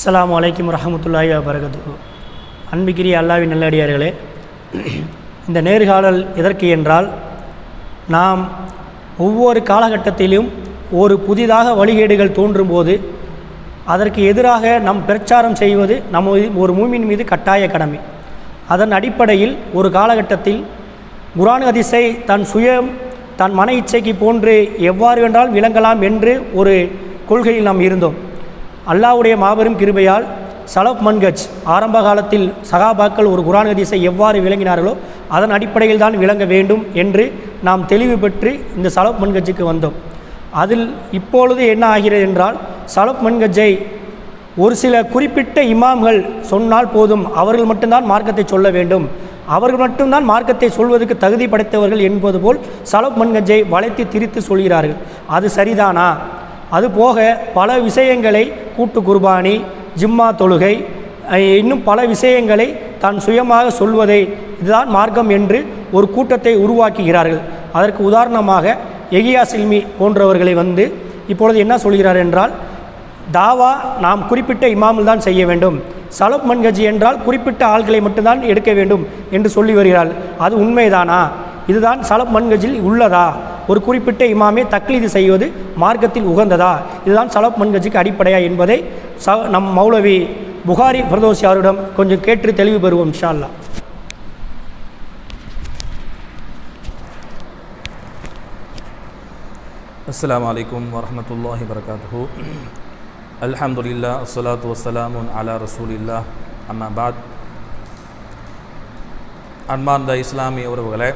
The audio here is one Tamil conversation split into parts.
அஸ்லாம் அலைக்கும் ரஹமத்துல்லாஹி வபரகத்து அன்பிக்கிரிய அல்லாவின் நல்லடியார்களே இந்த நேர்காணல் எதற்கு என்றால் நாம் ஒவ்வொரு காலகட்டத்திலும் ஒரு புதிதாக வழிகேடுகள் தோன்றும்போது அதற்கு எதிராக நம் பிரச்சாரம் செய்வது நம்ம ஒரு மூமின் மீது கட்டாய கடமை. அதன் அடிப்படையில் ஒரு காலகட்டத்தில் குரான் அதிசை தன் சுயம் தன் மன இச்சைக்கு போன்று எவ்வாறு என்றால் விளங்கலாம் என்று ஒரு கொள்கையில் நாம் இருந்தோம். அல்லாவுடைய மாபெரும் கிருபையால் சலப் மன்கஜ் ஆரம்ப காலத்தில் சகாபாக்கள் ஒரு குரான் ஹதீஸை எவ்வாறு விளங்கினார்களோ அதன் அடிப்படையில் தான் விளங்க வேண்டும் என்று நாம் தெளிவு பெற்று இந்த சலப் மன்கஜுக்கு வந்தோம். அதில் இப்பொழுது என்ன ஆகிறது என்றால் சலப் மன்கஜை ஒரு சில குறிப்பிட்ட இமாம்கள் சொன்னால் போதும் அவர்கள் மட்டும்தான் மார்க்கத்தை சொல்ல வேண்டும். அவர்கள் மட்டும்தான் மார்க்கத்தை சொல்வதற்கு தகுதி படைத்தவர்கள் என்பது போல் சலப் மன்கஜை வளைத்து திரித்து சொல்கிறார்கள். அது சரிதானா? அது போக பல விஷயங்களை கூட்டு குர்பானி ஜிம்மா தொழுகை இன்னும் பல விஷயங்களை தான் சுயமாக சொல்வதை இதுதான் மார்க்கம் என்று ஒரு கூட்டத்தை உருவாக்குகிறார்கள். அதற்கு உதாரணமாக எகியா சில்மி போன்றவர்களை வந்து இப்பொழுது என்ன சொல்கிறார் என்றால் தாவா நாம் குறிப்பிட்ட இமாமில் தான் செய்ய வேண்டும். சலப் மன்கஜி என்றால் குறிப்பிட்ட ஆள்களை மட்டும்தான் எடுக்க வேண்டும் என்று சொல்லி வருகிறாள். அது உண்மைதானா? இதுதான் சலப் மன்கஜில் உள்ளதா? ஒரு குறிப்பிட்ட இமாமே தக்லீது செய்வது மார்க்கத்தில் உகந்ததா? இதுதான் சலப் மன்கஜுக்கு அடிப்படையா என்பதை ச நம் மௌலவி புகாரி பிரதோசி அவரிடம் கொஞ்சம் கேட்டு தெளிவு பெறுவோம் இன்ஷா அல்லா அஸ்லாம் வலைக்கம் வரமத்துல்லாஹி வரகாத்து அல்ஹம்துலில்லா அஸ்லாத்து வசலாம் அலா ரசூல் ரசூலில்லா அம்மாபாத் அன்பார்ந்த இஸ்லாமிய உறவுகளை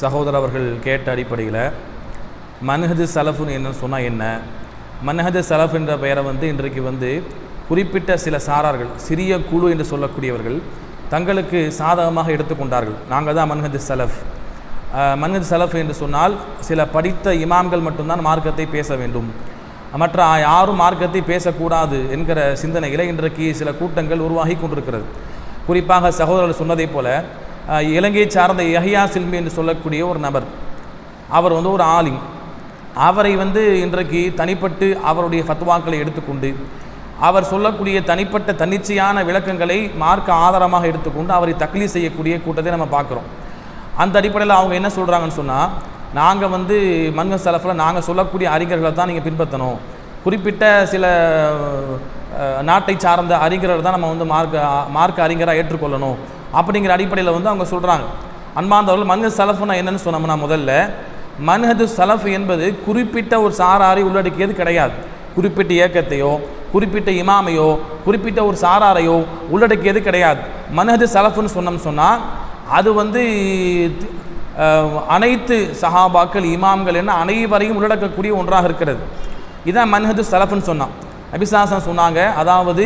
சகோதரர் அவர்கள் கேட்ட அடிப்படையில் மன்ஹது சலஃபுன்னு என்ன சொன்னால் என்ன? மன்ஹது சலஃப் என்ற பெயரை வந்து இன்றைக்கு வந்து குறிப்பிட்ட சில சாரார்கள் சிறிய குழு என்று சொல்லக்கூடியவர்கள் தங்களுக்கு சாதகமாக எடுத்துக்கொண்டார்கள் நாங்கள் தான் மன்ஹது சலஃப். மன்ஹது சலஃப் என்று சொன்னால் சில படித்த இமாம்கள் மட்டும்தான் மார்க்கத்தை பேச வேண்டும். மற்ற யாரும் மார்க்கத்தை பேசக்கூடாது என்கிற சிந்தனையில் இன்றைக்கு சில கூட்டங்கள் உருவாகி கொண்டிருக்கிறது. குறிப்பாக சகோதரர்கள் சொன்னதைப் போல இலங்கையை சார்ந்த யஹியா சில்மி என்று சொல்லக்கூடிய ஒரு நபர். அவர் வந்து ஒரு ஆலிம். அவரை வந்து இன்றைக்கு தனிப்பட்டு அவருடைய ஃபத்வாக்களை எடுத்துக்கொண்டு அவர் சொல்லக்கூடிய தனிப்பட்ட தன்னிச்சையான விளக்கங்களை மார்க்க ஆதாரமாக எடுத்துக்கொண்டு அவரை தக்லீ செய்யக்கூடிய கூட்டத்தை நம்ம பார்க்குறோம். அந்த அடிப்படையில் அவங்க என்ன சொல்கிறாங்கன்னு சொன்னால் நாங்கள் வந்து மன்க சலஃபில் நாங்கள் சொல்லக்கூடிய அறிஞர்களை தான் நீங்கள் பின்பற்றணும். குறிப்பிட்ட சில நாட்டை சார்ந்த அறிஞர்கள் தான் நம்ம வந்து மார்க்க மார்க்க அறிஞராக ஏற்றுக்கொள்ளணும். அப்படிங்கிற அடிப்படையில் வந்து அவங்க சொல்கிறாங்க அன்பாந்தவர்கள் மனித சலஃப்னா என்னன்னு சொன்னோம்னா முதல்ல மன்ஹது சலஃப் என்பது குறிப்பிட்ட ஒரு சாராரை உள்ளடக்கியது கிடையாது. குறிப்பிட்ட இயக்கத்தையோ குறிப்பிட்ட இமாமையோ குறிப்பிட்ட ஒரு சாராரையோ உள்ளடக்கியது கிடையாது. மனது சலஃப்னு சொன்னோம்னு சொன்னால் அது வந்து அனைத்து சஹாபாக்கள் இமாம்கள் என்ன அனைவரையும் உள்ளடக்கக்கூடிய ஒன்றாக இருக்கிறது. இதான் மன்ஹது சலஃப்னு சொன்னான். அபிசாசன் சொன்னாங்க அதாவது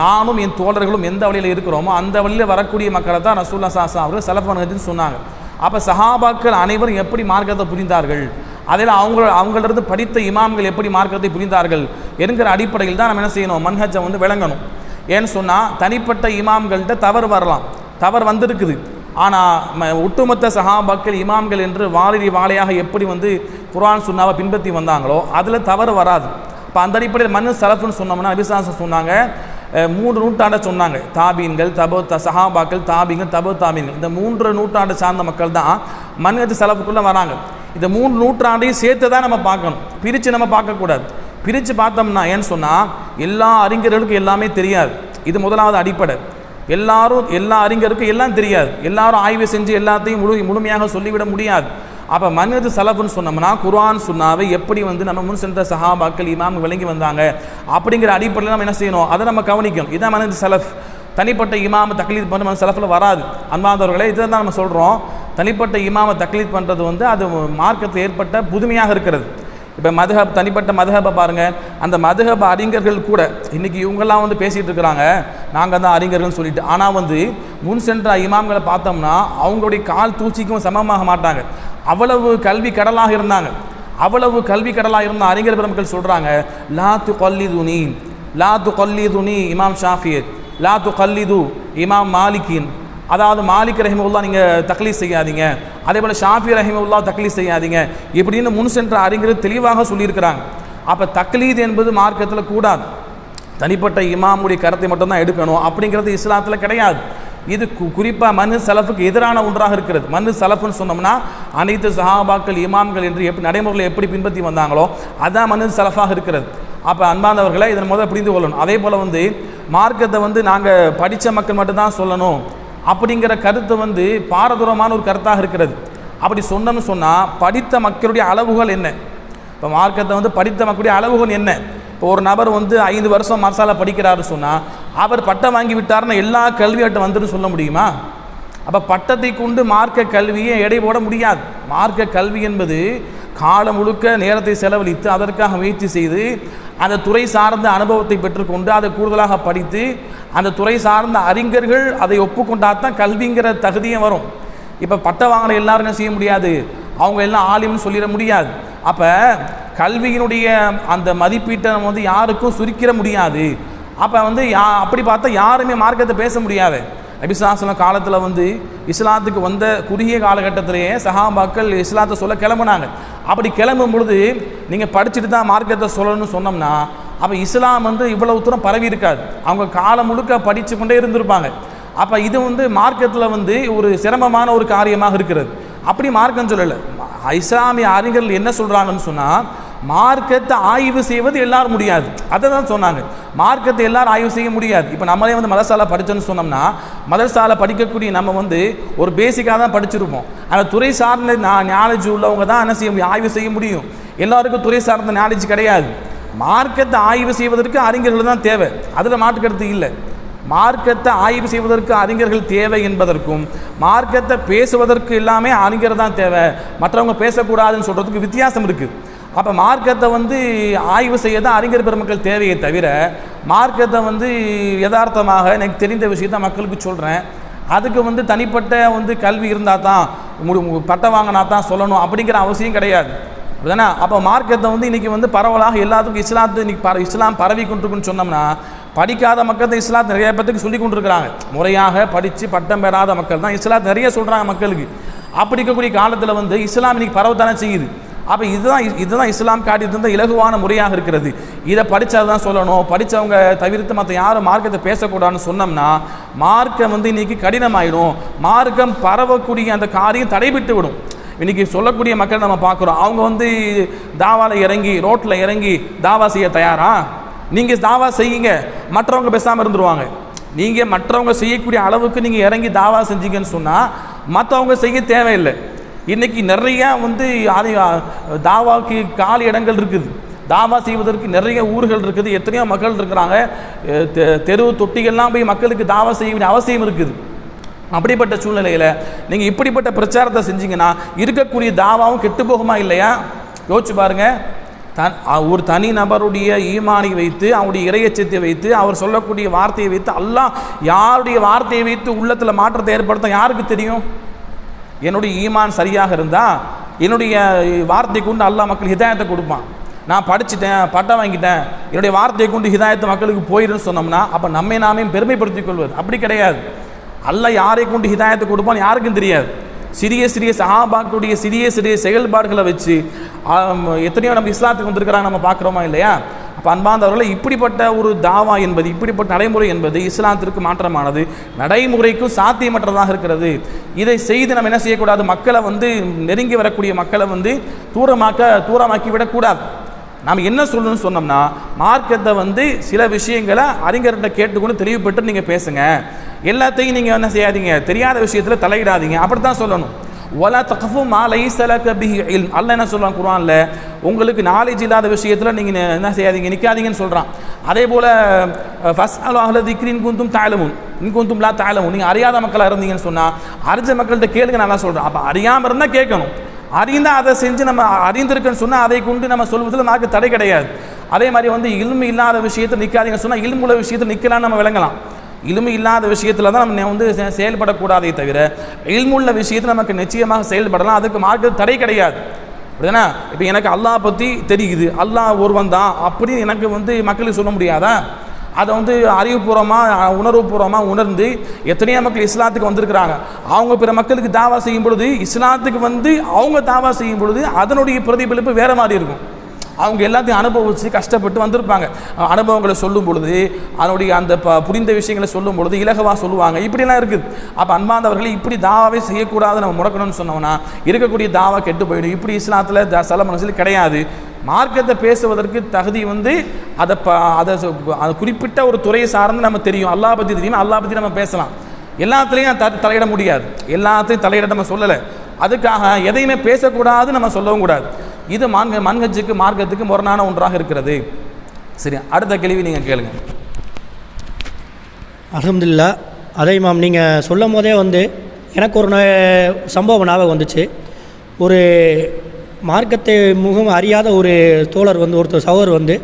நானும் என் தோழர்களும் எந்த வழியில் இருக்கிறோமோ அந்த வழியில் வரக்கூடிய மக்களை தான் ரசூல்லா சாசா அவர்கள் சலஃப் சொன்னாங்க. அப்போ சஹாபாக்கள் அனைவரும் எப்படி மார்க்கத்தை புரிந்தார்கள்? அதில் அவங்க அவங்களிருந்து படித்த இமாம்கள் எப்படி மார்க்கத்தை புரிந்தார்கள்? என்கிற அடிப்படையில் தான் நம்ம என்ன செய்யணும்? மன்ஹஜை வந்து விளங்கணும். ஏன்னு சொன்னால் தனிப்பட்ட இமாம்கள்கிட்ட தவறு வரலாம். தவறு வந்திருக்குது. ஆனால் ஒட்டுமொத்த சஹாபாக்கள் இமாம்கள் என்று வாலிரி வாழையாக எப்படி வந்து குரான் சுன்னாவை பின்பற்றி வந்தாங்களோ அதில் தவறு வராது. இப்போ அந்த அடிப்படையில் மனு சலஃப்னு சொன்னோம்னா அபிசாசம் சொன்னாங்க. மூன்று நூற்றாண்டை சொன்னாங்க. தாபீன்கள் தபோ த சஹாபாக்கள் தாபீன்கள் தபோ தாபீன்கள். இந்த மூன்று நூற்றாண்டை சார்ந்த மக்கள் தான் மன்ஹஜ் சலஃபுக்குள்ளே வராங்க. இந்த மூன்று நூற்றாண்டையும் சேர்த்து தான் நம்ம பார்க்கணும். பிரித்து நம்ம பார்க்கக்கூடாது பிரித்து பார்த்தோம்னா ஏன்னு சொன்னால் எல்லா அறிஞர்களுக்கும் எல்லாமே தெரியாது. இது முதலாவது அடிப்படை. எல்லாரும் எல்லா அறிஞருக்கும் எல்லாம் தெரியாது. எல்லாரும் ஆய்வு செஞ்சு எல்லாத்தையும் முழு முழுமையாக சொல்லிவிட முடியாது. அப்போ மனித செலவுன்னு சொன்னோம்னா குர்ஆன் சுன்னாவை எப்படி வந்து நம்ம முன் சென்ற சஹாபாக்கள் இமாம் விளங்கி வந்தாங்க? அப்படிங்கிற அடிப்படையில் நம்ம என்ன செய்யணும்? அதை நம்ம கவனிக்கணும். இதான் மனித சலஃப் தனிப்பட்ட இமாம தக்லீத் பண்ண நம்ம சலஃபில் வராது. அன்பாதவர்களே இதை தான் நம்ம சொல்கிறோம் தனிப்பட்ட இமாம தக்லீத் பண்ணுறது வந்து அது மார்க்கத்தில் ஏற்பட்ட புதுமையாக இருக்கிறது. இப்போ மதுஹப் தனிப்பட்ட மதுஹபை பாருங்கள் அந்த மதுஹப் அறிஞர்கள் கூட இன்றைக்கி இவங்கெல்லாம் வந்து பேசிகிட்டு இருக்கிறாங்க. நாங்கள் தான் அறிஞர்கள்னு சொல்லிட்டு. ஆனால் வந்து முன் சென்ற இமாம்களை பார்த்தோம்னா அவங்களுடைய கால் தூச்சிக்கும் சமமாக மாட்டாங்க. அவ்வளவு கல்வி கடலாக இருந்தாங்க. அவ்வளவு கல்வி கடலாக இருந்த அறிஞர் பெருமக்கள் சொல்கிறாங்க லா து கொல்லிதுனி லா து கொல்லிதுனி இமாம் ஷாஃபியத் லா து கல்லிது இமாம் மாலிகின் அதாவது மாலிக் ரஹிமுல்லா நீங்கள் தக்லீஸ் செய்யாதீங்க. அதே போல் ஷாஃபி ரஹிமுல்லா தக்லீஸ் செய்யாதீங்க இப்படின்னு முன் சென்ற அறிஞர் தெளிவாக சொல்லியிருக்கிறாங்க. அப்போ தக்லீத் என்பது மார்க்கத்தில் கூடாது. தனிப்பட்ட இமாமுடைய கருத்தை மட்டும்தான் எடுக்கணும். அப்படிங்கிறது இஸ்லாத்தில் கிடையாது. இது குறிப்பாக மனு சலஃபுக்கு எதிரான ஒன்றாக இருக்கிறது. மனு சலஃப்னு சொன்னோம்னா அனைத்து சஹாபாக்கள் இமாம்கள் என்று எப்படி நடைமுறைகளை எப்படி பின்பற்றி வந்தாங்களோ அதான் மனு சலஃபாக இருக்கிறது. அப்போ அன்பானவர்களை இதன் முதல்ல புரிந்து கொள்ளணும். அதே போல் வந்து மார்க்கத்தை வந்து நாங்கள் படித்த மக்கள் மட்டும்தான் சொல்லணும். அப்படிங்கிற கருத்து வந்து பாரதூரமான ஒரு கருத்தாக இருக்கிறது. அப்படி சொன்னோம்னு சொன்னால் படித்த மக்களுடைய அளவுகள் என்ன? இப்போ மார்க்கத்தை வந்து படித்த மக்களுடைய அளவுகள் என்ன? இப்போ ஒரு நபர் வந்து ஐந்து வருஷம் மசாலா படிக்கிறாரு சொன்னால் அவர் பட்டம் வாங்கி விட்டாருன்னா எல்லா கல்வியாட்டம் வந்துட்டு சொல்ல முடியுமா? அப்போ பட்டத்தை கொண்டு மார்க்க கல்வியை எடை போட முடியாது. மார்க்க கல்வி என்பது காலம் முழுக்க நேரத்தை செலவழித்து அதற்காக முயற்சி செய்து அந்த துறை சார்ந்த அனுபவத்தை பெற்றுக்கொண்டு அதை கூடுதலாக படித்து அந்த துறை சார்ந்த அறிஞர்கள் அதை ஒப்புக்கொண்டால் தான் கல்விங்கிற தகுதியும் வரும். இப்போ பட்டம் வாங்கின எல்லாரும் என்ன செய்ய முடியாது? அவங்க எல்லாம் ஆலிம்னு சொல்லிட முடியாது. அப்போ கல்வியினுடைய அந்த மதிப்பீட்டை நம்ம வந்து யாருக்கும் சுருக்கிட முடியாது. அப்போ வந்து யா அப்படி பார்த்தா யாருமே மார்க்கத்தை பேச முடியாது. நபிசாசனம் காலத்தில் வந்து இஸ்லாத்துக்கு வந்த குறுகிய காலகட்டத்திலேயே சஹாபாக்கள் இஸ்லாத்தை சொல்ல கிளம்புனாங்க. அப்படி கிளம்பும் பொழுது நீங்கள் படிச்சுட்டு தான் மார்க்கத்தை சொல்லணும்னு சொன்னோம்னா அப்போ இஸ்லாம் வந்து இவ்வளவு தூரம் பரவி இருக்காது. அவங்க காலம் முழுக்க படித்து கொண்டே இருந்திருப்பாங்க. அப்போ இது வந்து மார்க்கத்தில் வந்து ஒரு சிரமமான ஒரு காரியமாக இருக்கிறது. அப்படி மார்க்கம் சொல்லலை. இஸ்லாமிய அறிஞர்கள் என்ன சொல்கிறாங்கன்னு சொன்னால் மார்க்கத்தை ஆய்வு செய்வது எல்லாரும் முடியாது. அதை தான் சொன்னாங்க. மார்க்கத்தை எல்லாரும் ஆய்வு செய்ய முடியாது. இப்போ நம்மளே வந்து மதரசாலா படித்தோன்னு சொன்னோம்னா மதரசாலா படிக்கக்கூடிய நம்ம வந்து ஒரு பேசிக்காக தான் படிச்சிருப்போம். ஆனால் துறை சார்ந்த நாலேஜ் உள்ளவங்க தான் என்ன செய்ய முடியும்? ஆய்வு செய்ய முடியும். எல்லாருக்கும் துறை சார்ந்த நாலேஜ் கிடையாது. மார்க்கத்தை ஆய்வு செய்வதற்கு அறிஞர்கள் தான் தேவை. அதில் மாற்றுக்கருத்து இல்லை. மார்க்கத்தை ஆய்வு செய்வதற்கு அறிஞர்கள் தேவை என்பதற்கும் மார்க்கத்தை பேசுவதற்கு எல்லாமே அறிஞர் தான் தேவை. மற்றவங்க பேசக்கூடாதுன்னு சொல்கிறதுக்கு வித்தியாசம் இருக்குது அப்போ மார்க்கத்தை வந்து ஆய்வு செய்ய தான் அறிஞர் பெருமக்கள் தேவையை தவிர மார்க்கத்தை வந்து யதார்த்தமாக எனக்கு தெரிந்த விஷயத்த மக்களுக்கு சொல்கிறேன் அதுக்கு வந்து தனிப்பட்ட வந்து கல்வி இருந்தால் தான் முடி பட்டம் வாங்கினா தான் சொல்லணும் அப்படிங்கிற அவசியம் கிடையாது. அப்படிதானே? அப்போ மார்க்கத்தை வந்து இன்றைக்கி வந்து பரவலாக எல்லாத்துக்கும் இஸ்லாத்து இன்னைக்கு பர இஸ்லாம் பரவி கொண்டிருக்குன்னு சொன்னோம்னா படிக்காத மக்கள் தான் இஸ்லாத் நிறைய பேத்துக்கு சொல்லி கொண்டிருக்கிறாங்க. முறையாக படித்து பட்டம் பெறாத மக்கள் தான் இஸ்லாத் நிறைய சொல்கிறாங்க மக்களுக்கு. அப்படி இருக்கக்கூடிய காலத்தில் வந்து இஸ்லாம் இன்றைக்கி பரவத்தானே செய்யுது. அப்போ இதுதான் இதுதான் இஸ்லாம் காட்டி தந்த இலகுவான முறையாக இருக்கிறது. இதை படித்தது தான் சொல்லணும். படித்தவங்க தவிர்த்து மற்ற யாரும் மார்க்கத்தை பேசக்கூடாதுன்னு சொன்னோம்னா மார்க்கம் வந்து இன்னைக்கு கடினமாயிடும். மார்க்கம் பரவக்கூடிய அந்த காரியம் தடைபட்டு விடும் இன்றைக்கி சொல்லக்கூடிய மக்கள் நம்ம பார்க்குறோம். அவங்க வந்து தாவாவில் இறங்கி ரோட்டில் இறங்கி தாவா செய்ய தயாரா? நீங்கள் தாவா செய்யுங்க. மற்றவங்க பேசாமல் இருந்துருவாங்க. நீங்கள் மற்றவங்க செய்யக்கூடிய அளவுக்கு நீங்கள் இறங்கி தாவா செஞ்சீங்கன்னு சொன்னால் மற்றவங்க செய்ய தேவையில்லை. இன்றைக்கி நிறையா வந்து அது தாவாவுக்கு காலி இடங்கள் இருக்குது. தாவா செய்வதற்கு நிறைய ஊர்கள் இருக்குது. எத்தனையோ மக்கள் இருக்கிறாங்க. தெரு தொட்டிகள்லாம் போய் மக்களுக்கு தாவா செய்ய வேண்டிய அவசியம் இருக்குது. அப்படிப்பட்ட சூழ்நிலையில் நீங்கள் இப்படிப்பட்ட பிரச்சாரத்தை செஞ்சீங்கன்னா இருக்கக்கூடிய தாவாவும் கெட்டு போகுமா இல்லையா? யோசிச்சு பாருங்கள் தன் ஒரு தனி நபருடைய ஈமானை வைத்து அவருடைய இறையச்சத்தை வைத்து அவர் சொல்லக்கூடிய வார்த்தையை வைத்து எல்லாம் யாருடைய வார்த்தையை வைத்து உள்ளத்தில் மாற்றத்தை ஏற்படுத்த யாருக்கு தெரியும்? என்னுடைய ஈமான் சரியாக இருந்தால் என்னுடைய வார்த்தை கொண்டு அல்லா மக்கள் ஹிதாயத்தை கொடுப்பான். நான் படிச்சுட்டேன் பட்டம் வாங்கிட்டேன் என்னுடைய வார்த்தையை கொண்டு ஹிதாயத்தை மக்களுக்கு போயிருன்னு சொன்னோம்னா அப்போ நம்மை நாமே பெருமைப்படுத்திக் கொள்வது. அப்படி கிடையாது. அல்ல யாரை கொண்டு ஹிதாயத்தை கொடுப்பான்னு யாருக்கும் தெரியாது. சிறிய சிறிய சஹாபாக்களுடைய சிறிய சிறிய செயல்பாடுகளை வச்சு எத்தனையோ நம்ம இஸ்லாத்துக்கு வந்திருக்கிறாங்க நம்ம பார்க்குறோமா இல்லையா? அப்போ அன்பாந்தவர்களை இப்படிப்பட்ட ஒரு தாவா என்பது இப்படிப்பட்ட நடைமுறை என்பது இஸ்லாத்திற்கு மாற்றமானது. நடைமுறைக்கும் சாத்தியமற்றதாக இருக்கிறது. இதை செய்து நம்ம என்ன செய்யக்கூடாது? மக்களை வந்து நெருங்கி வரக்கூடிய மக்களை வந்து தூரமாக்க தூரமாக்கி விடக்கூடாது. நாம் என்ன சொல்லணும்னு சொன்னோம்னா மார்க்கத்தை வந்து சில விஷயங்களை அறிஞர்கிட்ட கேட்டுக்கொண்டு தெளிவுபட்டு நீங்கள் பேசுங்க. எல்லாத்தையும் நீங்கள் என்ன செய்யாதீங்க. தெரியாத விஷயத்தில் தலையிடாதீங்க. அப்படி தான் சொல்லணும். ஒலா தகஃபு மாலை லைசலக பிஹி இல் அல்ல என்ன சொல்கிறான் குரானில் உங்களுக்கு நாலேஜ் இல்லாத விஷயத்தில் நீங்கள் என்ன செய்யாதீங்க நிற்காதீங்கன்னு சொல்கிறான் அதே போல் ஃபஸ்ட் அல்லாஹ் திக்ரின் குந்தும் தாயலமும் இன் குந்தும் லா தாயலமும் நீங்கள் அறியாத மக்களாக இருந்தீங்கன்னு சொன்னால் அறிஞ்ச மக்கள்கிட்ட கேளுங்க நல்லா சொல்கிறேன் அப்போ அறியாமல் இருந்தால் கேட்கணும். அறிந்தால் அதை செஞ்சு நம்ம அறிந்திருக்குன்னு சொன்னால் அதை கொண்டு நம்ம சொல்வதில் நமக்கு தடை கிடையாது. அதே மாதிரி வந்து இல்மு இல்லாத விஷயத்தை நிற்காதீங்கன்னு சொன்னால் இல்முள்ள விஷயத்தை நிற்கலாம்னு நம்ம விளங்கலாம். இழுமை இல்லாத விஷயத்தில் தான் நம்ம வந்து செயல்படக்கூடாதே தவிர இல்முள்ள விஷயத்தில் நமக்கு நிச்சயமாக செயல்படலாம். அதுக்கு மார்க்கு தடை கிடையாது. அப்படிதானே இப்போ எனக்கு அல்லாஹ் பற்றி தெரியுது. அல்லாஹ் ஒருவன் தான் அப்படின்னு எனக்கு வந்து மக்களுக்கு சொல்ல முடியாதா? அதை வந்து அறிவுபூர்வமாக உணர்வுபூர்வமாக உணர்ந்து எத்தனையோ மக்கள் இஸ்லாத்துக்கு வந்திருக்கிறாங்க. அவங்க பிற மக்களுக்கு தாவா செய்யும் பொழுது இஸ்லாத்துக்கு வந்து அவங்க தாவா செய்யும் பொழுது அதனுடைய பிரதிபலிப்பு வேறு மாதிரி இருக்கும். அவங்க எல்லாத்தையும் அனுபவித்து கஷ்டப்பட்டு வந்திருப்பாங்க. அனுபவங்களை சொல்லும் பொழுது அதனுடைய அந்த ப புரிந்த விஷயங்களை சொல்லும் பொழுது இலகவாக சொல்லுவாங்க. இப்படிலாம் இருக்குது. அப்போ அன்பாந்தவர்கள் இப்படி தாவாவே செய்யக்கூடாது நம்ம முடக்கணும்னு சொன்னோம்னா இருக்கக்கூடிய தாவா கெட்டு போயிடும். இப்படி இஸ்லாத்தில் த சல மனசில் கிடையாது. மார்க்கத்தை பேசுவதற்கு தகுதி வந்து அதை ப அதை அது குறிப்பிட்ட ஒரு துறையை சார்ந்து நம்ம தெரியும். அல்லாஹ் பற்றி தெரியும்? அல்லாஹ் பற்றி நம்ம பேசலாம். எல்லாத்துலேயும் த தலையிட முடியாது. எல்லாத்தையும் தலையிட நம்ம சொல்லலை. அதுக்காக எதையுமே பேசக்கூடாது நம்ம சொல்லவும் கூடாது. இது மான்க மன்ஹஜுக்கு மார்க்கத்துக்கு முரணான ஒன்றாக இருக்கிறது. சரி அடுத்த கேள்வி நீங்கள் கேளுங்க. அலமதுல்லா அதே மாம் நீங்கள் சொல்லும் போதே வந்து எனக்கு ஒரு ந- சம்பவம் ஞாபகம் வந்துச்சு. ஒரு மார்க்கத்தை முகம் அறியாத ஒரு தோழர் வந்து ஒருத்தர் சகோதர் வந்து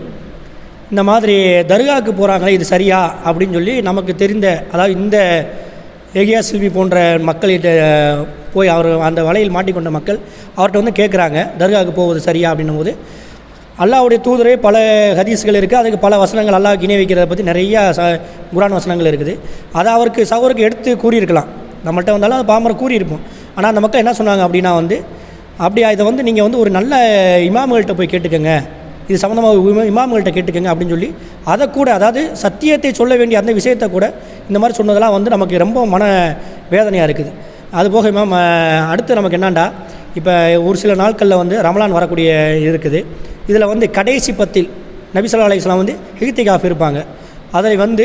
இந்த மாதிரி தர்காவுக்கு போகிறாங்களே இது சரியா? அப்படின்னு சொல்லி நமக்கு தெரிந்த அதாவது இந்த ஏகியா செல்வி போன்ற மக்கள்கிட்ட போய் அவர் அந்த வலையில் மாட்டிக்கொண்ட மக்கள் அவர்கிட்ட வந்து கேட்குறாங்க தர்காவுக்கு போவது சரியா? அப்படின்னும் போது அல்லாஹ்வுடைய தூதரே பல ஹதீஸ்கள் இருக்குது அதுக்கு பல வசனங்கள் அல்லாஹ் இணை வைக்கிறத பற்றி நிறையா ச குரான் வசனங்கள் இருக்குது. அதை அவருக்கு சவருக்கு எடுத்து கூறியிருக்கலாம். நம்மள்கிட்ட வந்தாலும் அது பாமரை கூறியிருப்போம். ஆனால் அந்த மக்கள் என்ன சொன்னாங்க அப்படின்னா வந்து அப்படியா இதை வந்து நீங்கள் வந்து ஒரு நல்ல இமாம்கள்கிட்ட போய் கேட்டுக்கோங்க. இது சம்மந்தமாக இமாம்கள்கிட்ட கேட்டுக்கங்க அப்படின்னு சொல்லி அதை கூட அதாவது சத்தியத்தை சொல்ல வேண்டிய அந்த விஷயத்தை கூட இந்த மாதிரி சொன்னதெல்லாம் வந்து நமக்கு ரொம்ப மன வேதனையாக இருக்குது. அதுபோக இமாம் அடுத்து நமக்கு என்னண்டா? இப்போ ஒரு சில நாட்களில் வந்து ரமலான் வரக்கூடிய இருக்குது. இதில் வந்து கடைசி பத்தில் நபி ஸல்லல்லாஹு வந்து ஹித்திகாஃப் இருப்பாங்க. அதை வந்து